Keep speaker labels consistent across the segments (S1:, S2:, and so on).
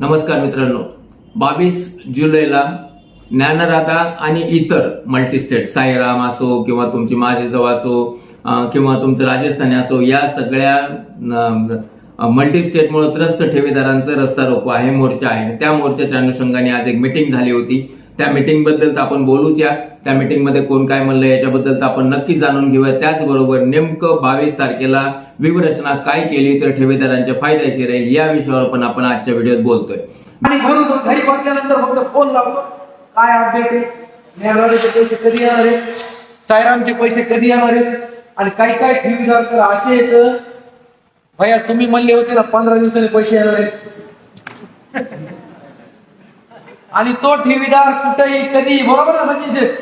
S1: नमस्कार मित्रांनो. बावीस जुलैला ज्ञानराधा आणि इतर मल्टीस्टेट साईराम असो किंवा तुमची माझेजव असो किंवा तुमचं राजस्थानी असो या सगळ्या मल्टीस्टेटमुळे त्रस्त ठेवेदारांचं रस्ता रोको आहे मोर्चा आहे. त्या मोर्चाच्या अनुषंगाने आज एक मिटिंग झाली होती. त्या मिटिंगबद्दल तर आपण बोलूच या. त्या मिटिंगमध्ये कोण काय म्हणलं याच्याबद्दल तर आपण नक्की जाणून घेऊया. त्याचबरोबर नेमकं बावीस तारखेला व्यूहरचना काय केली तर ठेवीदारांच्या फायद्याची राहील या विषयावर पण आपण आजच्या व्हिडिओत बोलतोय.
S2: आणि घरून घरी बसल्यानंतर फक्त फोन लावतो. काय अपडेट आहे? पैसे कधी येणार आहेत? सायरामचे पैसे कधी येणार आहेत? आणि काही काही ठेवीदार तर असे आहेत? भैया तुम्ही म्हणले होते ना पंधरा दिवसांनी पैसे येणार आहेत. आणि तो ठेवीदार कुठेही कधी बरोबर ना सचिन शेठ?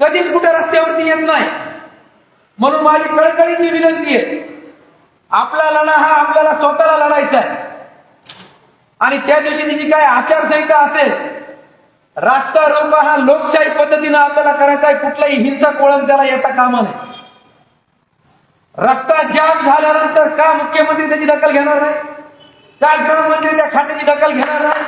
S2: कधीच कुठे रस्त्यावरती येत नाही. म्हणून माझी कळकळीची विनंती आहे. आपला लढा हा आपल्याला स्वतःला लढायचा आहे. आणि त्या दिवशी तिची काय आचारसंहिता असेल रास्ता रोग हा लोकशाही पद्धतीनं आपल्याला करायचा आहे. कुठलाही हिंसक कोळण त्याला येता कामा नाही रस्ता जाम झाल्यानंतर का मुख्यमंत्री त्याची दखल घेणार नाही? का गृहमंत्री त्या खात्याची दखल घेणार नाही?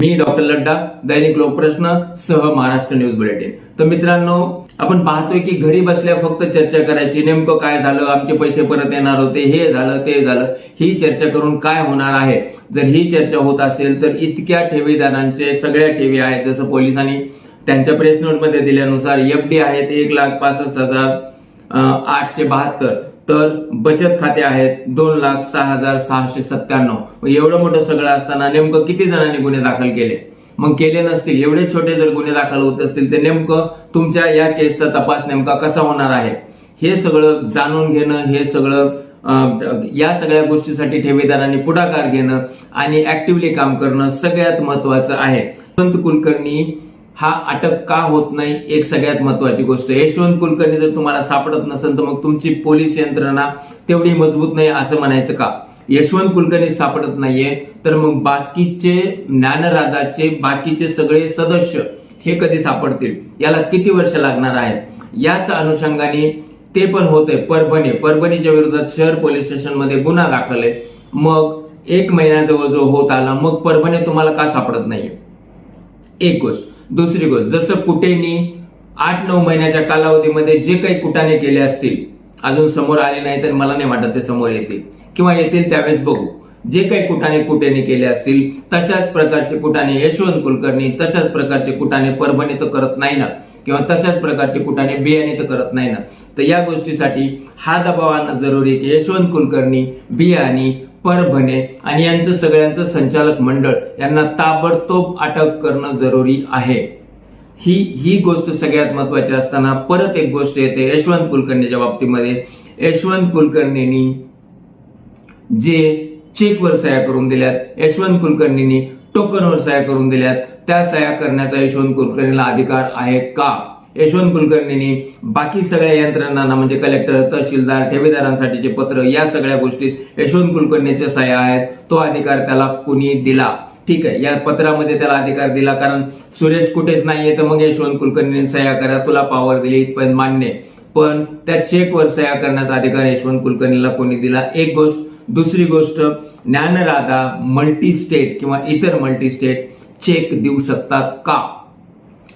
S1: मी डॉक्टर लड्डा दैनिक लोकप्रश्न सह महाराष्ट्र न्यूज बुलेटिन. तर मित्रांनो आपण पाहतोय की घरी बसल्या फक्त चर्चा करायची. नेमकं काय झालं? आमचे पैसे परत येणार होते. हे झालं ते झालं. ही चर्चा करून काय होणार आहे? जर ही चर्चा होत असेल तर इतक्या ठेवीदारांचे सगळ्या ठेवी आहेत. जसं पोलिसांनी त्यांच्या प्रेस नोटमध्ये दिल्यानुसार एफ डी आहेत एक लाख पासष्ट हजार आठशे बहात्तर. तर बचत खाते आहेत दोन लाख सहा हजार सहाशे सत्त्याण्णव. एवढं मोठं सगळं असताना नेमकं किती जणांनी गुन्हे दाखल केले? मग केले नसतील एवढे छोटे जर गुन्हे दाखल होत असतील तर नेमकं तुमच्या या केसचा तपास नेमका कसा होणार आहे? हे सगळं जाणून घेणं हे सगळं या सगळ्या गोष्टीसाठी ठेवीदारांनी पुढाकार घेणं आणि ऍक्टिव्हली काम करणं सगळ्यात महत्वाचं आहे. संत कुलकर्णी हा अटक का होत नाही एक सगळ्यात महत्वाची गोष्ट यशवंत कुलकर्णी जर तुम्हाला सापडत नसेल तर मग तुमची पोलीस यंत्रणा तेवढी मजबूत नाही असं म्हणायचं का? यशवंत कुलकर्णी सापडत नाहीये तर मग बाकीचे ज्ञानराधाचे बाकीचे सगळे सदस्य हे कधी सापडतील? याला किती वर्ष लागणार आहेत? याच अनुषंगाने ते पण होते परभणी परभणीच्या विरोधात शहर पोलीस स्टेशनमध्ये गुन्हा दाखल आहे. मग एक महिन्याजवळ जो होत आला मग परभणी तुम्हाला का सापडत नाहीये? एक गोष्ट. दुसरी गोष्ट जसं कुटेनी आठ नऊ महिन्याच्या कालावधीमध्ये जे काही कुटाने केले असतील अजून समोर आले नाही तर मला नाही वाटत ते समोर येतील. किंवा येतील त्यावेळेस बघू. जे काही कुटाने कुटेने केले असतील तशाच प्रकारचे कुटाने यशवंत कुलकर्णी तशाच प्रकारचे कुटाने परभणी तर करत नाही ना. किंवा तशाच प्रकारचे कुटाने बियाणे तर करत नाही ना. तर या गोष्टीसाठी हा दबाव आणणं जरुरी आहे की यशवंत कुलकर्णी बियाणी परभणे आणि यांचं सगळ्यांचं संचालक मंडळ यांना ताबडतोब अटक करणं जरुरी आहे. ही ही गोष्ट सगळ्यात महत्वाची असताना परत एक गोष्ट येते यशवंत कुलकर्णीच्या बाबतीमध्ये. यशवंत कुलकर्णींनी जे चेकवर सह्या करून दिल्यात यशवंत कुलकर्णींनी टोकनवर सह्या करून दिल्यात त्या सह्या करण्याचा यशवंत कुलकर्णीला अधिकार आहे का? यशवंत कुलकर्णींनी बाकी सगळ्या यंत्रणांना म्हणजे कलेक्टर तहसीलदार ठेवेदारांसाठीचे पत्र या सगळ्या गोष्टीत यशवंत कुलकर्णीच्या सह्या आहेत. तो अधिकार त्याला कुणी दिला? ठीक आहे या पत्रामध्ये त्याला अधिकार दिला कारण सुरेश कुठेच नाहीये तर मग यशवंत कुलकर्णीने सह्या करा. तुला पॉवर दिली पण मान्य आहे. पण त्या चेकवर सह्या करण्याचा अधिकार यशवंत कुलकर्णीला कोणी दिला? एक गोष्ट. दुसरी गोष्ट ज्ञानराधा मल्टी स्टेट किंवा इतर मल्टी स्टेट चेक देऊ शकतात का?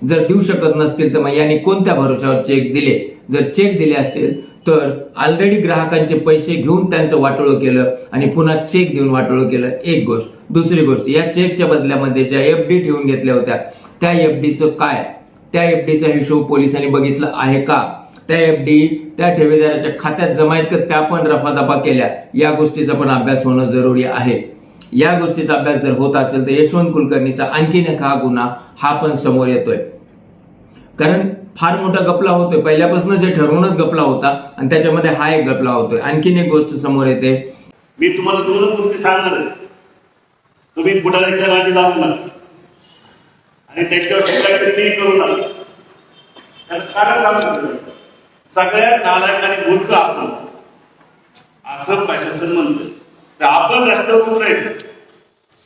S1: जर देऊ शकत नसतील तर मग यांनी कोणत्या भरोशावर चेक दिले? जर चेक दिले असतील तर ऑलरेडी ग्राहकांचे पैसे घेऊन त्यांचं वाटोळं केलं आणि पुन्हा चेक देऊन वाटोळं केलं. एक गोष्ट. दुसरी गोष्ट या चेकच्या बदल्यामध्ये ज्या एफ डी ठेवून घेतल्या होत्या त्या एफ डीचं काय? त्या एफ डीचा हिशोब पोलिसांनी बघितला आहे का? त्या एफ डी त्या ठेवीदाराच्या खात्यात जमा आहेत का? त्या पण रफादफा केल्या. या गोष्टीचा पण अभ्यास होणं जरुरी आहे. या गोष्टीचा अभ्यास जर होत असेल तर यशवंत कुलकर्णीचा आणखीन एक हा गुन्हा हा पण समोर येतोय. कारण फार मोठा गपला होतोय. पहिल्यापासून जे ठरवूनच गपला होता आणि त्याच्यामध्ये हा एक गपला होतोय. आणखीन एक गोष्ट समोर येते.
S3: मी तुम्हाला दोनच गोष्टी सांगणार तुम्ही पुढाऱ्याच्या राजी जाऊ नका आणि त्याच्यावर काहीतरी करू नका. कारण सगळ्यात नालायक आणि मूर्ख आपण. असं प्रशासन म्हणतं. तर आपण रस्त्यावर उतरायचं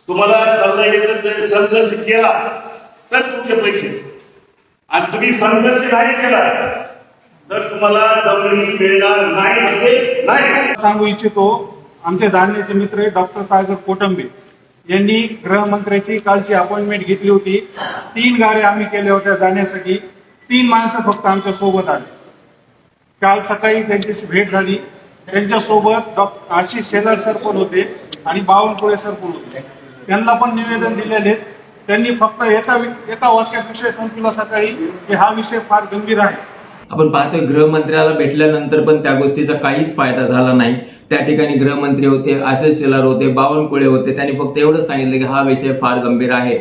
S3: तुम्हाला सल्ला येत संघर्ष केला तर तुमचे पैसे. आणि तुम्ही संघर्ष नाही केला तर तुम्हाला दमडी मिळणार नाही म्हणजे नाही.
S4: सांगू इच्छितो आमचे जाणण्याचे मित्र डॉक्टर सागर कोटंबे. यांनी गृहमंत्र्याची कालची अपॉइंटमेंट घेतली होती. तीन गाड्या आम्ही केल्या होत्या जाण्यासाठी. तीन माणसं फक्त आमच्यासोबत आली. काल सकाळी त्यांच्याशी भेट झाली. त्यांच्यासोबत डॉक्टर आशिष शेलार सर पण होते आणि बावनकुळे सर पण होते. त्यांना पण निवेदन दिलेले त्यांनी फक्त एका एका वाक्यात विषय संपला सकाळी की हा विषय फार गंभीर आहे.
S1: आपण पाहतोय गृहमंत्र्याला भेटल्यानंतर पण त्या गोष्टीचा काहीच फायदा झाला नाही. त्या ठिकाणी गृहमंत्री होते आशिष शेलार होते बावनकुळे होते त्यांनी फक्त एवढं सांगितलं की हा विषय फार गंभीर आहे.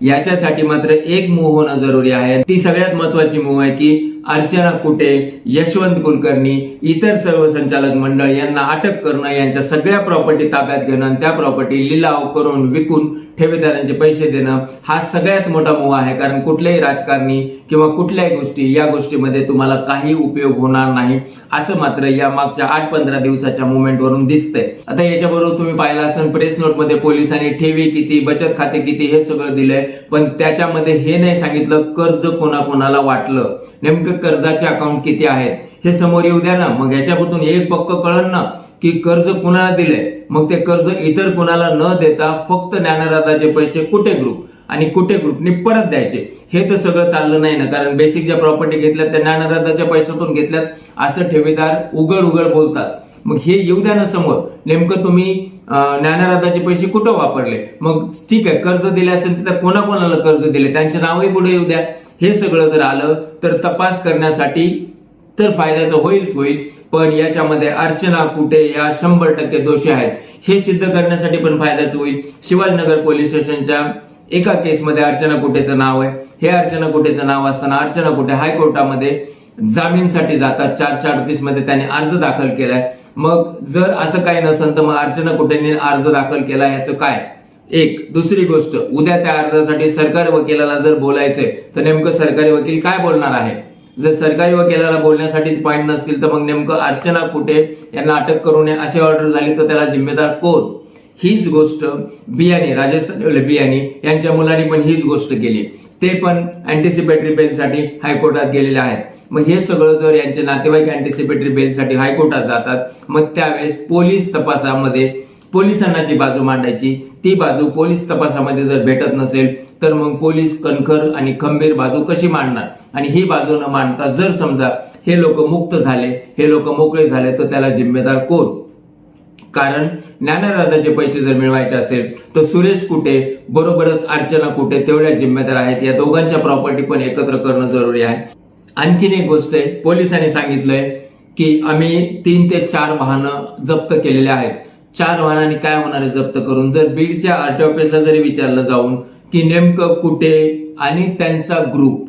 S1: याच्यासाठी मात्र एक मूव होणं जरुरी आहे. ती सगळ्यात महत्वाची मूव आहे की अर्चना कुटे यशवंत कुलकर्णी इतर सर्व संचालक मंडळ यांना अटक करणं यांच्या सगळ्या प्रॉपर्टी ताब्यात घेणं आणि त्या प्रॉपर्टी लिलाव करून विकून ठेवीदारांचे पैसे देणं हा सगळ्यात मोठा मोह आहे. कारण कुठल्याही राजकारणी किंवा कुठल्याही गोष्टी या गोष्टीमध्ये तुम्हाला काही उपयोग होणार नाही. असं मात्र या मागच्या आठ पंधरा दिवसाच्या मुवमेंट वरून दिसतंय. आता याच्याबरोबर तुम्ही पाहिलं असेल प्रेस नोटमध्ये पोलिसांनी ठेवी किती बचत खाते किती हे सगळं दिलंय. पण त्याच्यामध्ये हे नाही सांगितलं कर्ज कोणाकोणाला वाटलं. नेमकं कर्जाचे अकाउंट किती आहेत? हे समोर येऊ द्या ना. मग याच्यापासून एक पक्क कळण ना की कर्ज कुणाला दिले मग ते कर्ज इतर कुणाला न देता फक्त ज्ञानदाताचे पैसे कुठे ग्रुप आणि कुठे ग्रुपने परत द्यायचे? हे तर सगळं चाललं नाही ना. कारण बेसिक ज्या प्रॉपर्टी घेतल्यात त्या ज्ञानदादाच्या पैशातून घेतल्यात. असं ठेवीदार उघड उघड बोलतात. मग हे येऊ द्या ना समोर. नेमकं तुम्ही अं, पैसे कुठं वापरले? मग ठीक आहे कर्ज दिले असेल तर कोणाकोणाला कर्ज दिले? त्यांचे नावही पुढे येऊ द्या. हे सगळं जर आलं तर तपास करण्यासाठी तर फायद्याचं होईलच होईल. पण याच्यामध्ये अर्चना कुठे? या शंभर टक्के दोषी आहेत. हे सिद्ध करण्यासाठी पण फायद्याचं होईल. शिवाजीनगर पोलीस स्टेशनच्या एका केसमध्ये अर्चना कुटेचं नाव आहे? हे अर्चना कुटेचं नाव असताना अर्चना कुटे हायकोर्टामध्ये जामीनसाठी जातात. चारशे अडतीसमध्ये त्याने अर्ज दाखल केलाय. मग जर असं काही नसेल तर मग अर्चना कुटेने अर्ज दाखल केला याचं काय? एक. दुसरी गोष्ट उद्या त्या अर्जासाठी सरकारी वकिलाला जर बोलायचंय तर नेमकं सरकारी वकील काय बोलणार आहे? जर सरकारी वकिलाला बोलण्यासाठीच पॉईंट नसतील तर मग नेमकं अर्चना कुठे? यांना अटक करू नये अशी ऑर्डर झाली तर त्याला जिम्मेदार कोण? हीच गोष्ट बियाणी राजस्थान बियाणी यांच्या मुलांनी पण हीच गोष्ट केली. ते पण अँटिसिपेटरी बेलसाठी हायकोर्टात गेलेले आहेत. मग हे सगळं जर यांचे नातेवाईक अँटिसिपेटरी बेलसाठी हायकोर्टात जातात मग त्यावेळेस पोलीस तपासामध्ये पोलिसांना जी बाजू मांडायची ती बाजू पोलीस तपासामध्ये जर भेटत नसेल तर मग पोलीस कणखर आणि खंबीर बाजू कशी मांडणार? आणि ही बाजू न मांडता जर समजा हे लोक मुक्त झाले हे लोक मोकळे झाले तर त्याला जिम्मेदार कोण? कारण ज्ञानराजाचे पैसे जर मिळवायचे असेल तर सुरेश कुठे बरोबरच अर्चना कुठे तेवढ्या जिम्मेदार आहेत. या दोघांच्या प्रॉपर्टी पण एकत्र करणं जरुरी आहे. आणखीन एक गोष्ट आहे पोलिसांनी सांगितलंय की आम्ही तीन ते चार वाहनं जप्त केलेले आहेत. चार वाहनांनी काय होणार आहे जप्त करून? जर बीडच्या आरटी ऑफिसला जरी विचारलं जाऊन की नेमकं कुठे आणि त्यांचा ग्रुप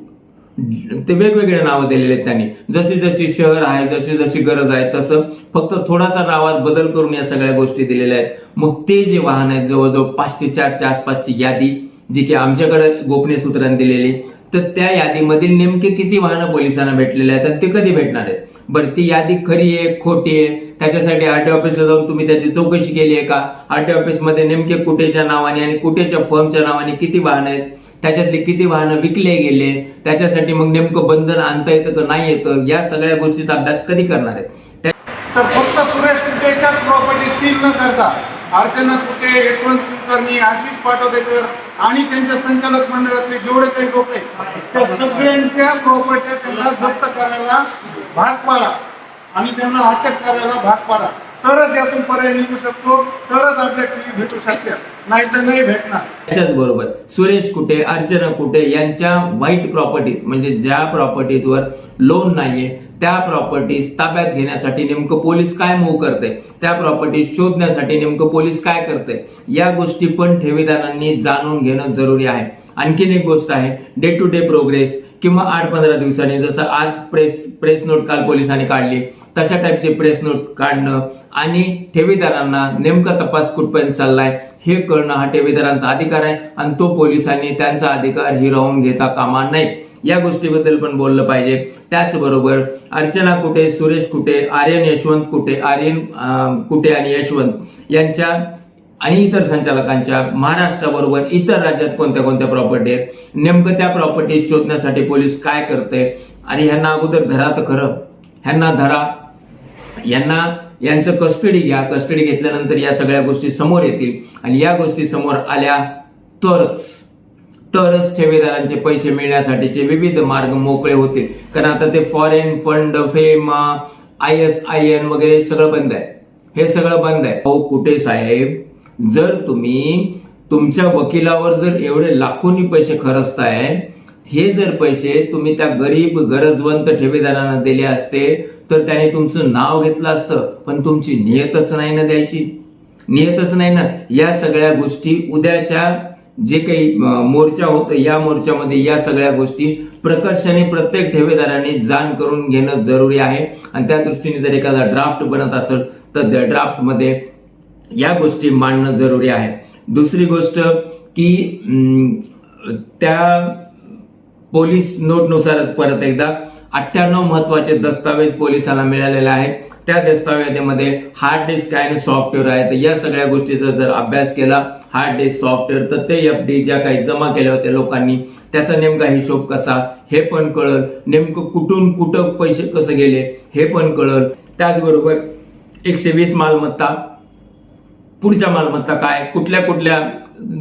S1: ते वेगवेगळे नावं दिलेले आहेत त्यांनी. जशी जशी शहर आहे जशी जशी गरज आहे तसं फक्त थोडासा नावात बदल करून या सगळ्या गोष्टी दिलेल्या आहेत. मग ते जे वाहन आहेत जवळजवळ पाचशे चारच्या आसपासची यादी जी की आमच्याकडे गोपनीय सूत्रांनी दिलेली तर त्या यादीमधील नेमके किती वाहनं पोलिसांना भेटलेले आहेत आणि ते कधी भेटणार आहेत? बरं ती यादी खरी आहे खोटी आहे? त्याच्यासाठी आरटी ऑफिसला जाऊन तुम्ही त्याची चौकशी केली आहे का? आरटी ऑफिसमध्ये नेमके कुठेच्या नावाने आणि कुठेच्या फर्मच्या नावाने किती वाहन आहेत? त्याच्यातले किती वाहनं विकले गेले? त्याच्यासाठी मग नेमकं बंधन आणता येतं का नाही येतं? या सगळ्या गोष्टीचा अभ्यास कधी करणार आहे
S4: तर फक्त सुरेश कुठेच्याच प्रॉपर्टी सील न करता. अर्चना कुठे यशवंत कुलकर्णी आशिष पाठवते आणि त्यांच्या संचालक मंडळातले जेवढे काही लोक आहेत त्या सगळ्यांच्या प्रॉपर्ट्या त्यांना जप्त करायला भाग पाडा. आणि त्यांना अटक करायला भाग पाडा. तरच यातून पर्याय निघू शकतो तरच आपल्या टीव्ही भेटू शकते. नाहीतर नाही भेटणार.
S1: त्याच्याच बरोबर. सुरेश कुटे अर्चना कुटे यांच्या वाईट प्रॉपर्टीज म्हणजे ज्या प्रॉपर्टीजवर लोन नाहीये त्या प्रॉपर्टीज ताब्यात घेण्यासाठी नेमकं पोलीस काय मूव करते? त्या प्रॉपर्टीज शोधण्यासाठी नेमकं पोलीस काय करते? या गोष्टी पण ठेवीदारांनी जाणून घेणं जरुरी आहे. आणखीन एक गोष्ट आहे डे टू डे प्रोग्रेस किंवा आठ पंधरा दिवसांनी जसं आज प्रेस प्रेस नोट काल पोलिसांनी काढली तशा टाईपचे प्रेस नोट काढणं आणि ठेवीदारांना नेमका तपास कुठपर्यंत चाललाय हे कळणं हा ठेवीदारांचा अधिकार आहे आणि तो पोलिसांनी त्यांचा अधिकार हिरावून घेता कामा नये. या गोष्टीबद्दल पण बोललं पाहिजे. त्याचबरोबर अर्चना कुटे सुरेश कुटे आर्यन यशवंत कुटे आर्यन कुठे कुटे आणि यशवंत यांच्या आणि इतर संचालकांच्या महाराष्ट्राबरोबर इतर राज्यात कोणत्या कोणत्या प्रॉपर्टी आहेत नेमकं त्या प्रॉपर्टी शोधण्यासाठी पोलीस काय करते आणि ह्यांना अगोदर धरा तर खरं. ह्यांना धरा. यांना यांचं कस्टडी घ्या. कस्टडी घेतल्यानंतर या सगळ्या गोष्टी समोर येतील. आणि या गोष्टी समोर आल्या तरच तरच ठेवीदारांचे पैसे मिळण्यासाठीचे विविध मार्ग मोकळे होतील. कारण आता ते foreign fund FAME I S I N वगैरे सगळं बंद आहे. हे सगळं बंद आहे. अहो कुठे साहेब? जर तुम्ही तुमच्या वकिलावर जर एवढे लाखोनी पैसे खरचताय हे जर पैसे तुम्ही त्या गरीब गरजवंत ठेवीदारांना दिले असते तर त्याने तुमचं नाव घेतलं असतं पण तुमची नियतच नाही ना द्यायची. नियतच नाही ना. या सगळ्या गोष्टी उद्याच्या जे काही मोर्चा होतं या मोर्चामध्ये या सगळ्या गोष्टी प्रकर्षाने प्रत्येक ठेवेदाराने जाण करून घेणं जरुरी आहे. आणि त्या दृष्टीने जर एखादा ड्राफ्ट बनत असेल तर त्या ड्राफ्टमध्ये या गोष्टी मांडणं जरुरी आहे. दुसरी गोष्ट की अं, त्या पोलीस नोटनुसारच परत एकदा अठ्ठ्याण्णव महत्त्वाचे दस्तावेज पोलिसांना मिळालेले आहेत. त्या दस्तावेजामध्ये हार्ड डिस्क आहे आणि सॉफ्टवेअर आहे. तर या सगळ्या गोष्टीचा जर अभ्यास केला हार्ड डिस्क सॉफ्टवेअर तर ते एफ डी ज्या काही जमा केल्या होत्या लोकांनी त्याचा नेमका हिशोब कसा हे पण कळल. नेमकं कुठून कुठं पैसे कसे गेले हे पण कळल. त्याचबरोबर एकशे वीस मालमत्ता पुढच्या मालमत्ता काय कुठल्या कुठल्या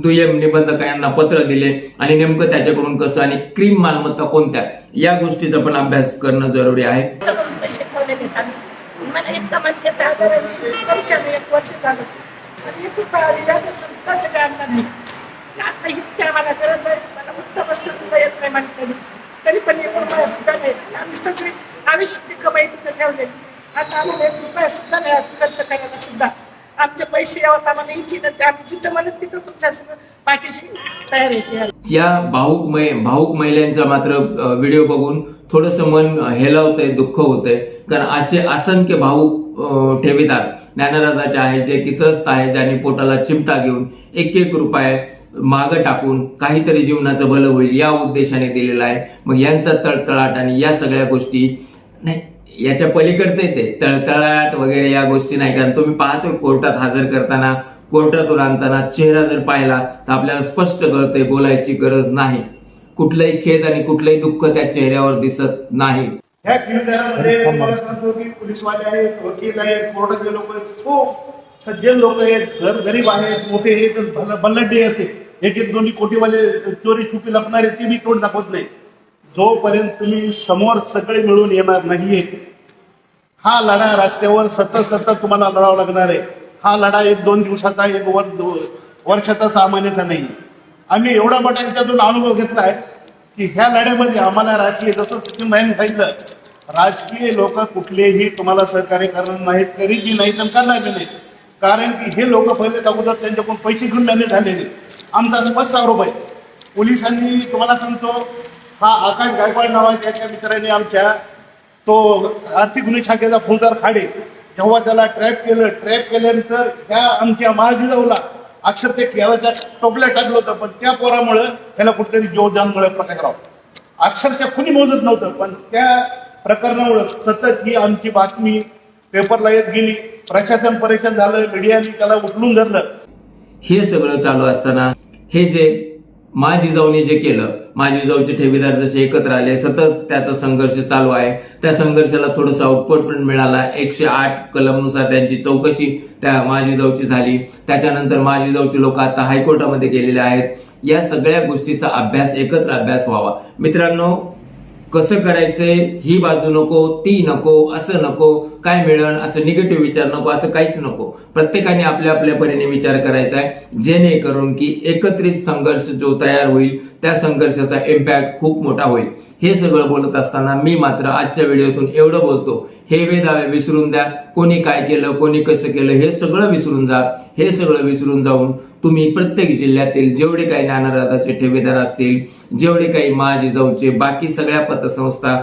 S1: दुय्यम निबंधक यांना पत्र दिले आणि नेमकं त्याच्याकडून कसं आणि क्रीम मालमत्ता कोणत्या? या गोष्टीचा पण अभ्यास करणं जरुरी आहे.
S5: मला एक काय नाही. आता मला गरज आहे मला उत्तम सुद्धा येत नाही तरी पण एक रुपया सुद्धा नाही. आम्ही सगळी आयुष्याची कमाई तिथे ठेवलेली. आता आम्हाला एक रुपया सुद्धा नाही असं खर्च करायला सुद्धा. पैसे आम्ही जिथं म्हणत तिथं तुमच्या पाठीशी तयार
S1: या भाऊक मै भाऊक महिलांचा मात्र व्हिडिओ बघून थोडस मन हेलावतंय दुःख होतंय. कारण असे असंख्य भाऊक ठेवीदार ज्ञानराजाचे आहेत जे कितस्त आहेत ज्यांनी पोटाला चिमटा घेऊन एक एक रुपये मागं टाकून काहीतरी जीवनाचं भलं होईल या उद्देशाने दिलेला आहे. मग यांचा तळतळाट आणि या सगळ्या गोष्टी नाही याच्या पलीकडचं आहे ते तळतळाट वगैरे या गोष्टी नाही. कारण तुम्ही पाहतोय कोर्टात हजर करताना कोर्टातून आणताना चेहरा जर पाहिला तर आपल्याला स्पष्ट कळतंय बोलायची गरज नाही. कुठलंही खेद आणि कुठलंही दुःख त्या चेहऱ्यावर दिसत नाही.
S4: ह्या पोलीसवाले आहेत वकील आहेत कोर्टातले लोक आहेत खूप सज्जन लोक आहेत घर गरीब आहेत मोठे भल- बल्लड्डे आहेत एक एक दोन्ही कोटीवाले चोरी छुपी लपणारे ते मी तोंड दाखवत नाही. जोपर्यंत तुम्ही समोर सगळे मिळून येणार नाहीये हा लढा रस्त्यावर सतत सतत तुम्हाला लढावा लागणार आहे. हा लढा एक दोन दिवसाचा एक वर दो- वर्षाचा सामान्याचा नाही. आम्ही एवढा मोठा याच्यातून अनुभव घेतला आहे की ह्या लढ्यामध्ये आम्हाला राजकीय जसं सचिन भाईने सांगितलं राजकीय लोक कुठलेही तुम्हाला सहकार्य करणार नाहीत तरीही नाही तर करणार नाही कारण की हे लोक पहिलेच अगोदर त्यांच्याकडून पैसे घेऊन नाही झालेले. आमचा स्पष्ट आरोप आहे. पोलिसांनी तुम्हाला सांगतो हा आकाश गायकवाड नावाच्या एका मित्राने आमच्या तो आर्थिक गुन्हे शाखेचा फौजदार खाडे जेव्हा त्याला ट्रॅप केलं ट्रॅप केल्यानंतर त्या आमच्या महाजिजाऊला अक्षर ते केळाच्या टोपल्या टाकलं होतं पण त्या पोरामुळे त्याला कुठेतरी जोजानमुळे प्रकार राहतो अक्षरशः कुणी मोजत नव्हतं पण त्या प्रकरणामुळं सतत ही आमची बातमी पेपरला येत गेली. प्रशासन परेशान झालं मीडियाने त्याला उचलून धरलं.
S1: हे सगळं चालू असताना हे जे माझी जाऊनी जे केलं माझी जाऊचे ठेवीदार जसे एकत्र आले सतत त्याचा संघर्ष चालू आहे. त्या संघर्षाला थोडंसं आउटपुट पण मिळाला. एकशे आठ कलमनुसार त्यांची चौकशी त्या माझी जाऊची झाली. त्याच्यानंतर माझी जाऊचे लोक आता हायकोर्टामध्ये गेलेले आहेत. या सगळ्या गोष्टीचा अभ्यास एकत्र अभ्यास व्हावा. मित्रांनो कसं करायचंय ही बाजू नको ती नको असं नको काय मिळण असं निगेटिव्ह विचार नको असं काहीच नको. प्रत्येकाने आपल्या आपल्या परीने विचार करायचा आहे जेणेकरून की एकत्रित संघर्ष जो तयार होईल त्या संघर्षाचा इम्पॅक्ट खूप मोठा होईल. हे सगळं बोलत असताना मी मात्र आजच्या व्हिडिओतून एवढं बोलतो. हे वेदावे विसरून द्या. कोणी काय केलं कोणी कसं केलं हे सगळं विसरून जा. हे सगळं विसरून जाऊन तुम्ही प्रत्येक जिल्ह्यातील जेवढे काही ज्ञानदाताचे ठेवेदार असतील जेवढे काही महाजिजाऊचे बाकी सगळ्या पतसंस्था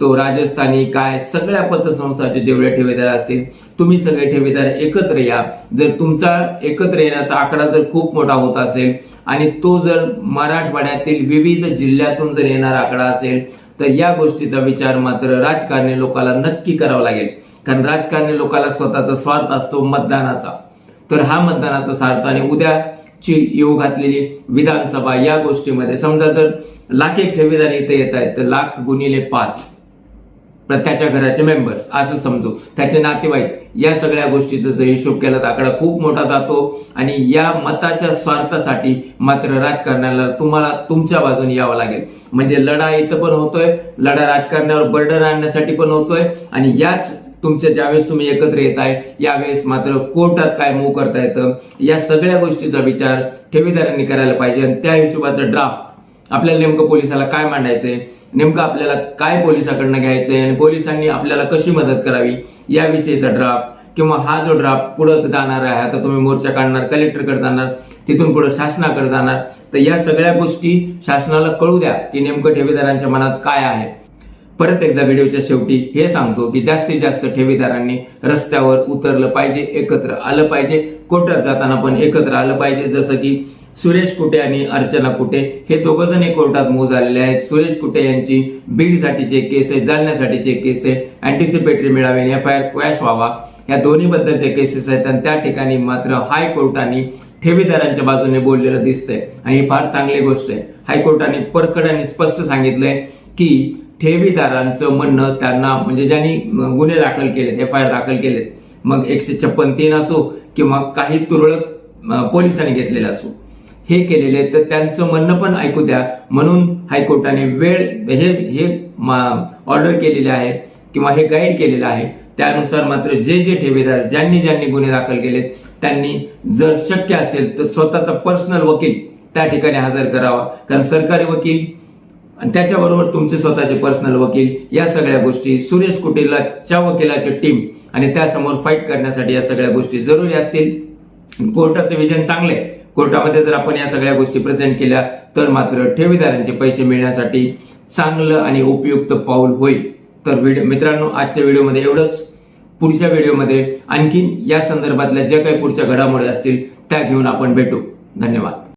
S1: तो राजस्थानी काय सगळ्या पतसंस्थाचे जेवढे ठेवीदार असतील तुम्ही सगळे ठेवीदार एकत्र या. जर तुमचा एकत्र येण्याचा आकडा जर खूप मोठा होत असेल आणि तो जर मराठवाड्यातील विविध जिल्ह्यातून जर येणारा आकडा असेल तर या गोष्टीचा विचार मात्र राजकारणी लोकांना नक्की करावा लागेल. कारण राजकारणी लोकांना स्वतःचा स्वार्थ असतो मतदानाचा. तर हा मतदानाचा स्वार्थ आणि उद्याची येऊ घातलेली विधानसभा या गोष्टीमध्ये समजा जर लाख एक ठेवीदार इथे येत आहेत तर लाख गुणिले पाच. पण त्याच्या घराचे मेंबर्स असं समजू. त्याचे नातेवाईक या सगळ्या गोष्टीचा जर हिशोब केला तर आकडा खूप मोठा जातो. आणि या मताच्या स्वार्थासाठी मात्र राजकारणाला तुम्हाला तुमच्या बाजूने यावं लागेल. म्हणजे लढा इथं पण होतोय लढा राजकारणावर बर्डर आणण्यासाठी पण होतोय. आणि याच तुमच्या ज्यावेळेस तुम्ही एकत्र येत आहे यावेळेस मात्र कोर्टात काय मूव करता येतं या सगळ्या गोष्टीचा विचार ठेवीदारांनी करायला पाहिजे. आणि त्या हिशोबाचा ड्राफ्ट आपल्याला नेमकं पोलिसाला काय मांडायचंय? नेमकं आपल्याला काय पोलिसाकडनं घ्यायचंय? आणि पोलिसांनी आपल्याला कशी मदत करावी? याविषयीचा ड्राफ्ट किंवा हा जो ड्राफ्ट पुढे जाणार आहे आता तुम्ही मोर्चा काढणार कलेक्टरकडे जाणार तिथून पुढे शासनाकडे जाणार तर या सगळ्या गोष्टी शासनाला कळू द्या की नेमकं ठेवीदारांच्या मनात काय आहे. परत एकदा व्हिडिओच्या शेवटी हे सांगतो की जास्तीत जास्त ठेवीदारांनी रस्त्यावर उतरलं पाहिजे एकत्र आलं पाहिजे. कोर्टात जाताना पण एकत्र आलं पाहिजे जसं की सुरेश कुटे आणि अर्चना कुटे हे दोघं जण कोर्टात मूव झालेले आहेत. सुरेश कुटे यांची बीडसाठीचे केस आहे जालन्यासाठीचे केस आहे अँटिसिपेटरी मिळावे एफ आय आर क्वॅश व्हावा. या दोन्ही बद्दलचे केसेस आहेत आणि त्या ठिकाणी मात्र हायकोर्टाने ठेवीदारांच्या बाजूने बोललेलं दिसतंय. आणि ही फार चांगली गोष्ट आहे. हायकोर्टाने परखड आणि स्पष्ट सांगितलंय की ठेवीदारांचं म्हणणं त्यांना म्हणजे ज्यांनी गुन्हे दाखल केलेत एफ आय आर दाखल केलेत मग एकशे छप्पन तीन असो किंवा काही तुरळक पोलिसांनी घेतलेलं असो. हे केलेले तर त्यांचं म्हणणं पण ऐकू द्या. म्हणून हायकोर्टाने वेळ हे हे ऑर्डर केलेले आहे किंवा हे गाईड केलेलं आहे. त्यानुसार मात्र जे जे ठेवेदार ज्यांनी ज्यांनी गुन्हे दाखल केलेत त्यांनी जर शक्य असेल तर स्वतःचा पर्सनल वकील त्या ठिकाणी हजर करावा. कारण सरकारी वकील आणि त्याच्याबरोबर तुमचे स्वतःचे पर्सनल वकील या सगळ्या गोष्टी सुरेश कुटेलाच्या वकिलाची टीम आणि त्यासमोर फाईट करण्यासाठी या सगळ्या गोष्टी जरुरी असतील. कोर्टाचं विजन चांगलं आहे कोर्टामध्ये जर आपण या सगळ्या गोष्टी प्रेझेंट केल्या तर मात्र ठेवीदारांचे पैसे मिळण्यासाठी चांगलं आणि उपयुक्त पाऊल होईल. तर व्हिडिओ मित्रांनो आजच्या व्हिडिओमध्ये एवढंच. पुढच्या व्हिडिओमध्ये आणखीन या संदर्भातल्या ज्या काही पुढच्या घडामोडी असतील त्या घेऊन आपण भेटू. धन्यवाद.